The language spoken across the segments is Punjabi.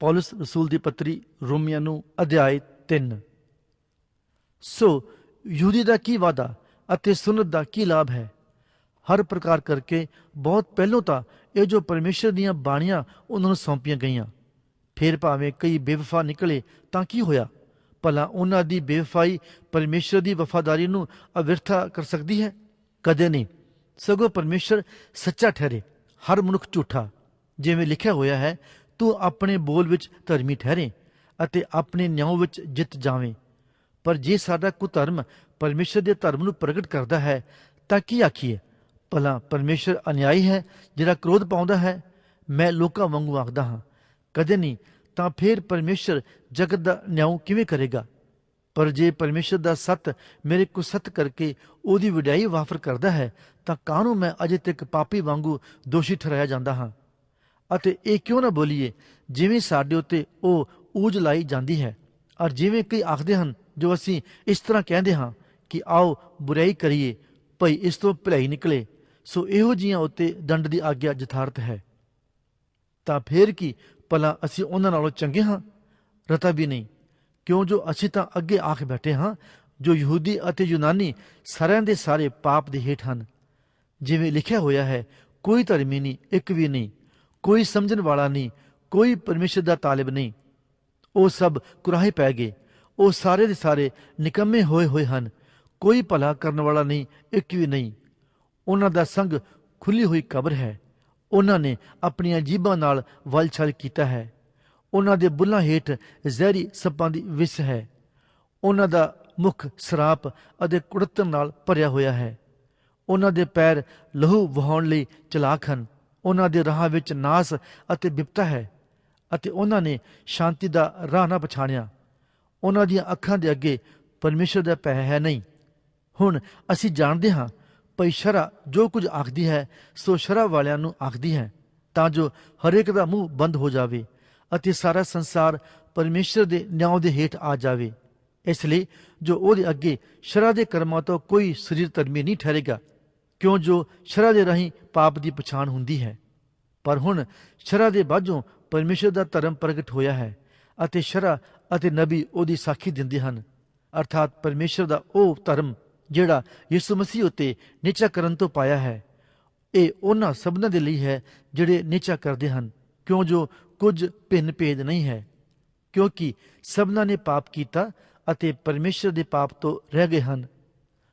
ਪੌਲਸ ਰਸੂਲ ਦੀ ਪੱਤਰੀ ਰੋਮੀਆਂ ਨੂੰ ਅਧਿਆਇ 3 ਸੋ ਯਹੂਦੀ ਦਾ ਕੀ ਵਾਦਾ ਅਤੇ ਸੁਨਤ ਦਾ ਕੀ ਲਾਭ ਹੈ ਹਰ ਪ੍ਰਕਾਰ ਕਰਕੇ ਬਹੁਤ ਪਹਿਲੋਂ ਤਾਂ ਇਹ ਜੋ ਪਰਮੇਸ਼ਰ ਦੀਆਂ ਬਾਣੀਆਂ ਉਹਨਾਂ ਨੂੰ ਸੌਂਪੀਆਂ ਗਈਆਂ ਫਿਰ ਭਾਵੇਂ ਕਈ ਬੇਵਫਾ ਨਿਕਲੇ ਤਾਂ ਕੀ ਹੋਇਆ ਭਲਾ ਉਹਨਾਂ ਦੀ ਬੇਵਫਾਈ ਪਰਮੇਸ਼ਰ ਦੀ ਵਫਾਦਾਰੀ ਨੂੰ ਅਵਿਰਥਾ ਕਰ ਸਕਦੀ ਹੈ ਕਦੇ ਨਹੀਂ ਸਗੋਂ ਪਰਮੇਸ਼ਰ ਸੱਚਾ ਠਹਿਰੇ ਹਰ ਮਨੁੱਖ ਝੂਠਾ ਜਿਵੇਂ ਲਿਖਿਆ ਹੋਇਆ ਹੈ ਤੂੰ ਆਪਣੇ ਬੋਲ ਵਿੱਚ ਧਰਮੀ ਠਹਿਰੇ ਅਤੇ ਆਪਣੇ ਨਿਆਂ ਵਿੱਚ ਜਿੱਤ ਜਾਵੇਂ। ਪਰ ਜੇ ਸਾਡਾ ਕੁਧਰਮ ਪਰਮੇਸ਼ਰ ਦੇ ਧਰਮ ਨੂੰ ਪ੍ਰਗਟ ਕਰਦਾ ਹੈ, ਤਾਂ ਕੀ ਆਖੀਏ? ਭਲਾ ਪਰਮੇਸ਼ਰ ਅਨਿਆਈ ਹੈ ਜਿਹੜਾ ਕ੍ਰੋਧ ਪਾਉਂਦਾ ਹੈ? ਮੈਂ ਲੋਕਾਂ ਵਾਂਗੂ ਆਖਦਾ ਹਾਂ, ਕਦੇ ਨਹੀਂ, ਤਾਂ ਫਿਰ ਪਰਮੇਸ਼ਰ ਜਗਤ ਦਾ ਨਿਆਂ ਕਿਵੇਂ ਕਰੇਗਾ? ਪਰ ਜੇ ਪਰਮੇਸ਼ਰ ਦਾ ਸੱਤ ਮੇਰੇ ਕੋ ਸੱਤ ਕਰਕੇ ਉਹਦੀ ਵਿਡਾਈ ਵਾਫਰ ਕਰਦਾ ਹੈ, ਤਾਂ ਕਾਹਨੂੰ ਮੈਂ ਅਜੇ ਤੱਕ ਪਾਪੀ ਵਾਂਗੂ ਦੋਸ਼ੀ ਠਹਿਰਾਇਆ ਜਾਂਦਾ ਹਾਂ? ਅਤੇ ਇਹ ਕਿਉਂ ਨਾ ਬੋਲੀਏ? ਜਿਵੇਂ ਸਾਡੇ ਉੱਤੇ ਉਹ ਊਜ ਲਾਈ ਜਾਂਦੀ ਹੈ। ਔਰ ਜਿਵੇਂ ਕਈ ਆਖਦੇ ਹਨ, ਜੋ ਅਸੀਂ ਇਸ ਤਰ੍ਹਾਂ ਕਹਿੰਦੇ ਹਾਂ ਕਿ ਆਓ ਬੁਰਾਈ ਕਰੀਏ, ਭਈ ਇਸ ਤੋਂ ਭਲਾਈ ਨਿਕਲੇ। ਸੋ ਇਹੋ ਜੀਆਂ ਉੱਤੇ ਦੰਡ ਦੀ ਆਗਿਆ ਯਥਾਰਥ ਹੈ। ਤਾਂ ਫੇਰ ਕੀ ਭਲਾ ਅਸੀਂ ਉਹਨਾਂ ਨਾਲੋਂ ਚੰਗੇ ਹਾਂ? ਰਤਾ ਵੀ ਨਹੀਂ। ਕਿਉਂ ਜੋ ਅਸੀਂ ਤਾਂ ਅੱਗੇ ਆਖ ਬੈਠੇ ਹਾਂ, ਜੋ ਯਹੂਦੀ ਅਤੇ ਯੂਨਾਨੀ ਸਾਰਿਆਂ ਦੇ ਸਾਰੇ ਪਾਪ ਦੇ ਹੇਠ ਹਨ। ਜਿਵੇਂ ਲਿਖਿਆ ਹੋਇਆ ਹੈ, ਕੋਈ ਧਰਮੀ ਨਹੀਂ, ਇੱਕ ਵੀ ਨਹੀਂ। ਕੋਈ ਸਮਝਣ ਵਾਲਾ ਨਹੀਂ, ਕੋਈ ਪਰਮੇਸ਼ਰ ਦਾ ਤਾਲਿਬ ਨਹੀਂ। ਉਹ ਸਭ ਕੁਰਾਹੇ ਪੈ ਗਏ। ਉਹ ਸਾਰੇ ਦੇ ਸਾਰੇ ਨਿਕੰਮੇ ਹੋਏ ਹੋਏ ਹਨ। ਕੋਈ ਭਲਾ ਕਰਨ ਵਾਲਾ ਨਹੀਂ, ਇੱਕ ਵੀ ਨਹੀਂ। ਉਹਨਾਂ ਦਾ ਸੰਗ ਖੁੱਲੀ ਹੋਈ ਕਬਰ ਹੈ। ਉਹਨਾਂ ਨੇ ਆਪਣੀਆਂ ਜੀਬਾਂ ਨਾਲ ਵਲਛਲ ਕੀਤਾ ਹੈ। ਉਹਨਾਂ ਦੇ ਬੁੱਲਾਂ ਹੇਠ ਜ਼ਹਿਰੀ ਸੱਪਾਂ ਦੀ ਵਿਸ ਹੈ। ਉਹਨਾਂ ਦਾ ਮੁਖ ਸਰਾਪ ਅਤੇ ਕੁੜਤਣ ਨਾਲ ਭਰਿਆ ਹੋਇਆ ਹੈ। ਉਹਨਾਂ ਦੇ ਪੈਰ ਲਹੂ ਵਹਾਉਣ ਲਈ ਚਲਾਕ ਹਨ। ਉਹਨਾਂ ਦੇ ਰਾਹ ਵਿੱਚ ਨਾਸ ਅਤੇ ਬਿਪਤਾ ਹੈ ਅਤੇ ਉਹਨਾਂ ਨੇ ਸ਼ਾਂਤੀ ਦਾ ਰਾਹ ਨਾ ਪਛਾਣਿਆ। ਉਹਨਾਂ ਦੀਆਂ ਅੱਖਾਂ ਦੇ ਅੱਗੇ ਪਰਮੇਸ਼ਰ ਦਾ ਭੈ ਹੈ ਨਹੀਂ। ਹੁਣ ਅਸੀਂ ਜਾਣਦੇ ਹਾਂ, ਭਈ ਸ਼ਰਾ ਜੋ ਕੁਝ ਆਖਦੀ ਹੈ, ਸੋ ਸ਼ਰਾ ਵਾਲਿਆਂ ਨੂੰ ਆਖਦੀ ਹੈ, ਤਾਂ ਜੋ ਹਰੇਕ ਦਾ ਮੂੰਹ ਬੰਦ ਹੋ ਜਾਵੇ ਅਤੇ ਸਾਰਾ ਸੰਸਾਰ ਪਰਮੇਸ਼ਰ ਦੇ ਨਿਆਂ ਦੇ ਹੇਠ ਆ ਜਾਵੇ। ਇਸ ਲਈ ਜੋ ਉਹਦੇ ਅੱਗੇ ਸ਼ਰਾ ਦੇ ਕਰਮਾਂ ਤੋਂ ਕੋਈ ਸਰੀਰ ਧਰਮੀ ਨਹੀਂ ਠਹਿਰੇਗਾ। ਕਿਉਂ ਜੋ ਸ਼ਰਾ ਦੇ ਰਾਹੀਂ ਪਾਪ ਦੀ ਪਛਾਣ ਹੁੰਦੀ ਹੈ? ਪਰ ਹੁਣ ਸ਼ਰਾ ਦੇ ਬਾਝੋਂ ਪਰਮੇਸ਼ਰ ਦਾ ਧਰਮ ਪ੍ਰਗਟ ਹੋਇਆ ਹੈ ਅਤੇ ਸ਼ਰਾ ਅਤੇ ਨਬੀ ਉਹਦੀ ਸਾਖੀ ਦਿੰਦੇ ਹਨ। ਅਰਥਾਤ ਪਰਮੇਸ਼ਰ ਦਾ ਉਹ ਧਰਮ ਜਿਹੜਾ ਯਿਸੂ ਮਸੀਹ ਉਤੇ ਨਿਚਾ ਕਰਨ ਤੋਂ ਪਾਇਆ ਹੈ, ਇਹ ਉਹਨਾਂ ਸਭਨਾਂ ਦੇ ਲਈ ਹੈ ਜਿਹੜੇ ਨਿਚਾ ਕਰਦੇ ਹਨ। ਕਿਉਂ ਜੋ ਕੁਝ ਭਿੰਨ ਭੇਦ ਨਹੀਂ ਹੈ, ਕਿਉਂਕਿ ਸਭਨਾਂ ਨੇ ਪਾਪ ਕੀਤਾ ਅਤੇ ਪਰਮੇਸ਼ਰ ਦੇ ਪਾਪ ਤੋਂ ਰਹਿ ਗਏ ਹਨ।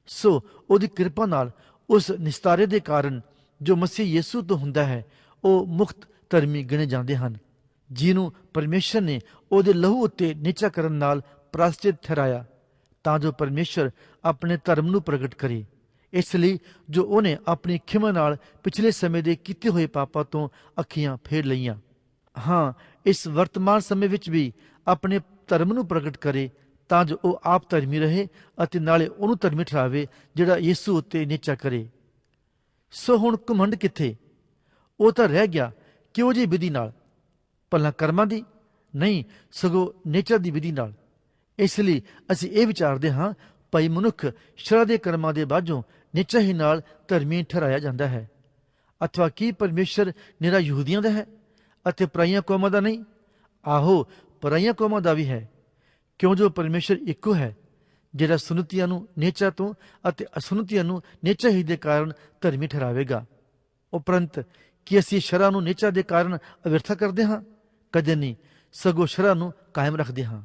ਸੋ ਉਹਦੀ ਕਿਰਪਾ ਨਾਲ ਉਸ ਨਿਸਤਾਰੇ ਦੇ ਕਾਰਨ ਜੋ ਮਸੀਹ ਯਿਸੂ ਤੋਂ ਹੁੰਦਾ ਹੈ, ਉਹ ਮੁਕਤ ਧਰਮੀ ਗਿਣੇ ਜਾਂਦੇ ਹਨ, ਜਿਹਨੂੰ ਪਰਮੇਸ਼ਰ ਨੇ ਉਹਦੇ ਲਹੂ ਉੱਤੇ ਨੀਚਾ ਕਰਨ ਨਾਲ ਪ੍ਰਾਸਚਿਤ ਠਹਿਰਾਇਆ, ਤਾਂ ਜੋ ਪਰਮੇਸ਼ਰ ਆਪਣੇ ਧਰਮ ਨੂੰ ਪ੍ਰਗਟ ਕਰੇ। ਇਸ ਲਈ ਜੋ ਉਹਨੇ ਆਪਣੀ ਖਿਮਾ ਨਾਲ ਪਿਛਲੇ ਸਮੇਂ ਦੇ ਕੀਤੇ ਹੋਏ ਪਾਪਾਂ ਤੋਂ ਅੱਖੀਆਂ ਫੇਰ ਲਈਆਂ। ਹਾਂ, ਇਸ ਵਰਤਮਾਨ ਸਮੇਂ ਵਿੱਚ ਵੀ ਆਪਣੇ ਧਰਮ ਨੂੰ ਪ੍ਰਗਟ ਕਰੇ ਤਾਂ ਜੋ ਉਹ ਆਪ ਧਰਮੀ ਰਹੇ ਅਤੇ ਨਾਲੇ ਉਹਨੂੰ ਧਰਮੀ ਠਹਿਰਾਵੇ, ਜਿਹੜਾ ਯਿਸੂ ਉੱਤੇ ਨਿਚਾ ਕਰੇ। ਸੋ ਹੁਣ ਘਮੰਡ ਕਿੱਥੇ? ਉਹ ਤਾਂ ਰਹਿ ਗਿਆ ਕਿਉਂ ਜੀ ਵਿਧੀ ਨਾਲ? ਭਲਾ ਕਰਮਾਂ ਦੀ? ਨਹੀਂ, ਸਗੋਂ ਨੇਚਰ ਦੀ ਵਿਧੀ ਨਾਲ। ਇਸ ਲਈ ਅਸੀਂ ਇਹ ਵਿਚਾਰਦੇ ਹਾਂ, ਭਈ ਮਨੁੱਖ ਸ਼ਰਾ ਦੇ ਕਰਮਾਂ ਦੇ ਬਾਝੋਂ ਨਿਚਾ ਹੀ ਨਾਲ ਧਰਮੀ ਠਹਿਰਾਇਆ ਜਾਂਦਾ ਹੈ। ਅਥਵਾ ਕੀ ਪਰਮੇਸ਼ਰ ਨਿਰਾ ਯਹੂਦੀਆਂ ਦਾ ਹੈ ਅਤੇ ਪਰਾਈਆਂ ਕੌਮਾਂ ਦਾ ਨਹੀਂ? ਆਹੋ, ਪਰਾਈਆਂ ਕੌਮਾਂ ਦਾ ਵੀ ਹੈ। ਕਿਉਂ ਜੋ ਪਰਮੇਸ਼ਰ ਇੱਕੋ ਹੈ, ਜਿਹੜਾ ਸੁਨਤੀਆਂ ਨੂੰ ਨੇਚਾ ਤੋਂ ਅਤੇ ਅਸੁਨਤੀਆਂ ਨੂੰ ਨੇਚਾ ਹੀ ਦੇ ਕਾਰਨ ਧਰਮੀ ਠਹਿਰਾਵੇਗਾ। ਉਪਰੰਤ, ਕੀ ਅਸੀਂ ਸ਼ਰਾ ਨੂੰ ਨੇਚਾ ਦੇ ਕਾਰਨ ਅਵਿਰਥਾ ਕਰਦੇ ਹਾਂ? ਕਦੇ ਨਹੀਂ, ਸਗੋਂ ਸ਼ਰਾ ਨੂੰ ਕਾਇਮ ਰੱਖਦੇ ਹਾਂ।